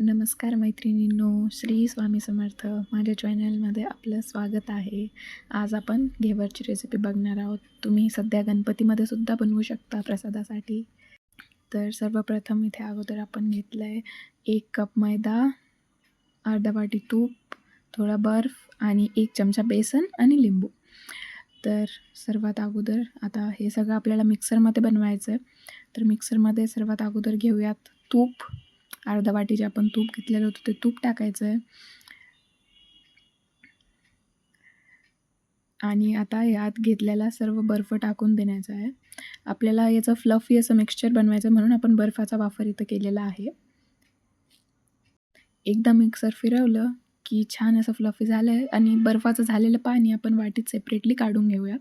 नमस्कार मैत्रिणींनो श्री स्वामी समर्थ. माझ्या चॅनलमध्ये आपलं स्वागत आहे. आज आपण घेवरची रेसिपी बघणार आहोत. तुम्ही सध्या गणपतीमध्ये सुद्धा बनवू शकता प्रसादासाठी. तर सर्वप्रथम इथे अगोदर आपण घेतलं आहे एक कप मैदा अर्धा वाटी तूप थोडा बर्फ आणि एक चमचा बेसन आणि लिंबू. तर सर्वात अगोदर आता हे सगळं आपल्याला मिक्सरमध्ये बनवायचं आहे तर मिक्सरमध्ये सर्वात अगोदर घेऊयात तूप. अर्धा वाटी जे आपण तूप घेतलेलं होतं ते तूप टाकायचं आहे आणि आता यात घेतलेला सर्व बर्फ टाकून देण्याचा आहे. आपल्याला याचं फ्लफी असं मिक्सचर बनवायचं म्हणून आपण बर्फाचा वापर इथं केलेला आहे. एकदा मिक्सर फिरवलं की छान असं फ्लफी झालं आहे आणि बर्फाचं झालेलं पाणी आपण वाटीत सेपरेटली काढून घेऊयात.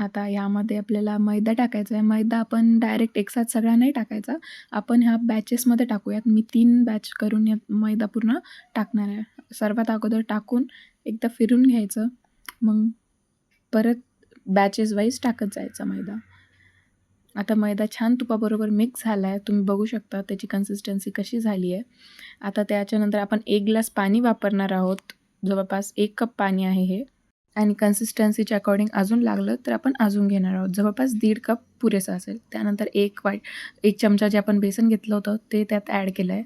आता यामध्ये आपल्याला मैदा टाकायचा आहे. मैदा आपण डायरेक्ट एकसाथ सगळा नाही टाकायचा. आपण ह्या बॅचेसमध्ये टाकूयात. मी तीन बॅच करून यात मैदा पूर्ण टाकणार आहे. सर्वात अगोदर टाकून एकदा फिरून घ्यायचं. मग परत बॅचेस वाईज टाकत जायचा मैदा. आता मैदा छान तुपाबरोबर मिक्स झाला आहे तुम्ही बघू शकता त्याची कन्सिस्टन्सी कशी झाली आहे. आता त्याच्यानंतर आपण एक ग्लास पाणी वापरणार आहोत. जवळपास एक कप पाणी आहे हे. आणि कन्सिस्टन्सीच्या अकॉर्डिंग अजून लागलं तर आपण अजून घेणार आहोत. जवळपास दीड कप पुरेसा असेल. त्यानंतर एक वाईट एक चमचा जे आपण बेसन घेतलं होतं ते त्यात ॲड केलं आहे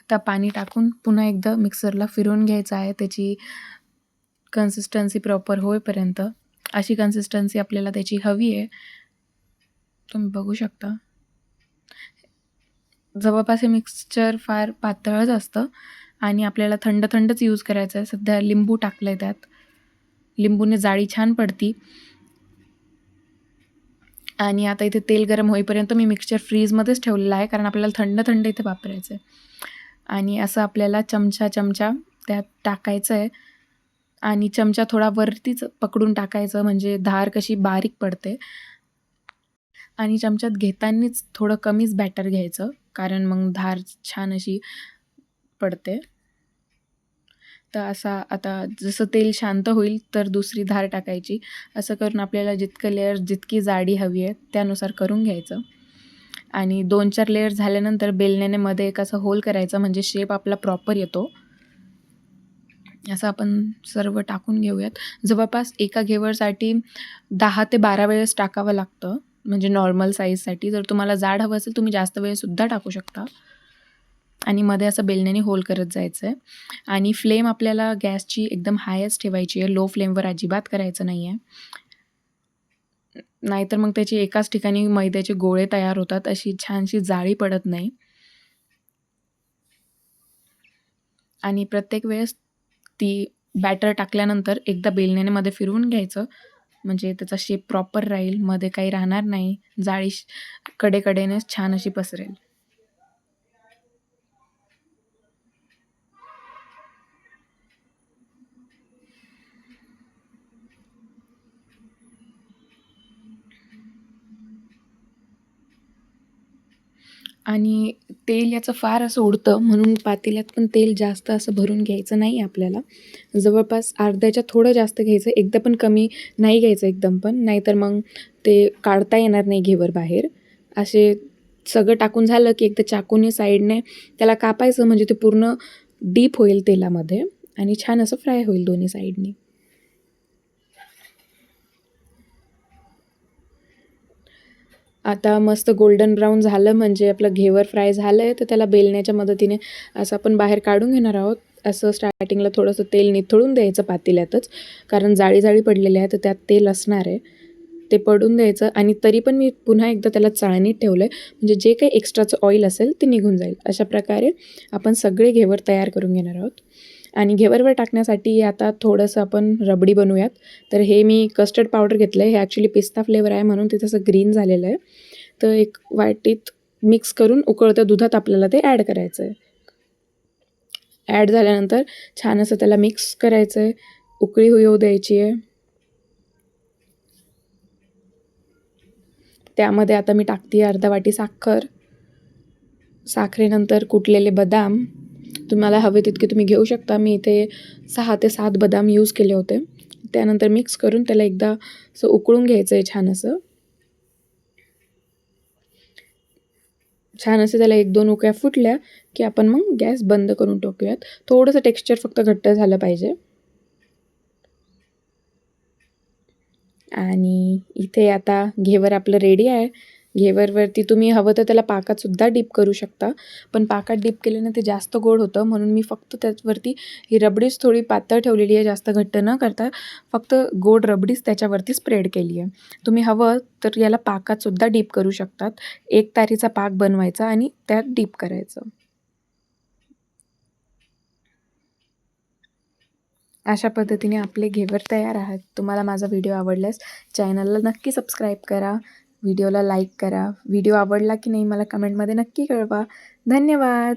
आता पाणी टाकून पुन्हा एकदा मिक्सरला फिरवून घ्यायचं आहे. त्याची कन्सिस्टन्सी प्रॉपर होईपर्यंत. अशी कन्सिस्टन्सी आपल्याला त्याची हवी आहे. तुम्ही बघू शकता. जवळपास हे मिक्सचर फार पातळच असतं. आणि आपल्याला थंड थंडच यूज करायचं आहे. सध्या लिंबू टाकलं आहे त्यात. लिंबूने जाळी छान पडती. आणि आता इथे तेल गरम होईपर्यंत मी मिक्सचर फ्रीजमध्येच ठेवलेलं आहे कारण आपल्याला थंड थंड इथे वापरायचं आहे. आणि असं आपल्याला चमचा चमचा त्यात टाकायचं आहे. आणि चमचा थोडा वरतीच पकडून टाकायचं म्हणजे धार कशी बारीक पडते. आणि चमच्यात घेतानाच थोडं कमीच बॅटर घ्यायचं कारण मग धार छान अशी पडते. तर असा आता जसं तेल शांत होईल तर दुसरी धार टाकायची. असं करून आपल्याला जितकं लेअर जितकी जाडी हवी आहे त्यानुसार करून घ्यायचं. आणि दोन चार लेअर झाल्यानंतर बेलण्याने मध्ये एक असं होल करायचं म्हणजे शेप आपला प्रॉपर येतो. असं आपण सर्व टाकून घेऊयात. जवळपास एका घेवरसाठी दहा ते बारा वेळेस टाकावं लागतं म्हणजे नॉर्मल साईजसाठी जर तुम्हाला जाड हवं असेल तुम्ही जास्त वेळेसुद्धा टाकू शकता. आणि मध्ये असं बेलण्याने होल करत जायचं आहे आणि फ्लेम आपल्याला गॅसची एकदम हायच ठेवायची आहे. लो फ्लेमवर अजिबात करायचं नाही आहे नाहीतर मग त्याची एकाच ठिकाणी मैद्याचे गोळे तयार होतात. अशी छानशी जाळी पडत नाही. आणि प्रत्येक वेळेस ती बॅटर टाकल्यानंतर एकदा बेलण्याने मध्ये फिरवून घ्यायचं. म्हणजे त्याचा शेप प्रॉपर राहील. मध्ये काही राहणार नाही. जाळी कडेकडेनेच छान अशी पसरेल. आणि तेल याचं फार असं उडतं म्हणून पातेल्यात पण तेल जास्त असं भरून घ्यायचं नाही आपल्याला. जवळपास अर्ध्याच्या थोडं जास्त घ्यायचं एकदा पण कमी नाही घ्यायचं एकदम पण नाहीतर मग ते काढता येणार नाही घेवर बाहेर. असे सगळं टाकून झालं की एकदा चाकूने साईडने त्याला कापायचं म्हणजे ते पूर्ण डीप होईल तेलामध्ये आणि छान असं फ्राय होईल दोन्ही साईडने. आता मस्त गोल्डन ब्राऊन झालं म्हणजे आपलं घेवर फ्राय झालं आहे तर त्याला बेलण्याच्या मदतीने असं आपण बाहेर काढून घेणार आहोत. असं स्टार्टिंगला थोडंसं तेल निथळून द्यायचं पातेल्यातच कारण जाळी जाळी पडलेली आहे तर त्यात तेल असणार आहे. ते पडून द्यायचं आणि तरी पण मी पुन्हा एकदा त्याला चाळणीत ठेवलं आहे म्हणजे जे काही एक्स्ट्राचं ऑइल असेल ते निघून जाईल. अशा प्रकारे आपण सगळे घेवर तयार करून घेणार आहोत. आणि घेवरवर टाकण्यासाठी आता थोडंसं आपण रबडी बनवूयात. तर हे मी कस्टर्ड पावडर घेतलं आहे हे ॲक्च्युली पिस्ता फ्लेवर आहे म्हणून ते तसं ग्रीन झालेलं आहे. तर एक वाटीत मिक्स करून उकळत्या दुधात आपल्याला ते ॲड करायचं आहे ॲड झाल्यानंतर छान असं त्याला मिक्स करायचं आहे उकळी येऊ द्यायची आहे. त्यामध्ये आता मी टाकते अर्धा वाटी साखर. साखरेनंतर कुटलेले बदाम. तुम्हाला हवे तितके तुम्ही घेऊ शकता. मी इथे सहा ते सात बदाम यूज केले होते. त्यानंतर मिक्स करून त्याला एकदा असं उकळून घ्यायचं आहे छान असं छान असं त्याला एक दोन उकळ्या फुटल्या की आपण मग गॅस बंद करून टाकूयात. थोडंसं टेक्स्चर फक्त घट्ट झालं पाहिजे. आणि इथे आता घेवर आपलं रेडी आहे. घेवरवरती तुम्ही हवं तर त्याला पाकातसुद्धा डीप करू शकता. पण पाकात डीप केल्यानं ते जास्त गोड होतं. म्हणून मी फक्त त्याच्यावरती ही रबडीच थोडी पातळ ठेवलेली आहे. जास्त घट्ट न करता फक्त गोड रबडीच त्याच्यावरती स्प्रेड केली आहे. तुम्ही हवं तर याला पाकातसुद्धा डीप करू शकतात. एक तारीचा पाक बनवायचा आणि त्यात डीप करायचं. अशा पद्धतीने आपले घेवर तयार आहेत. तुम्हाला माझा व्हिडिओ आवडल्यास चॅनलला नक्की सबस्क्राईब करा. व्हिडिओला लाईक करा. व्हिडिओ आवडला की नाही मला कमेंटमध्ये नक्की कळवा. धन्यवाद.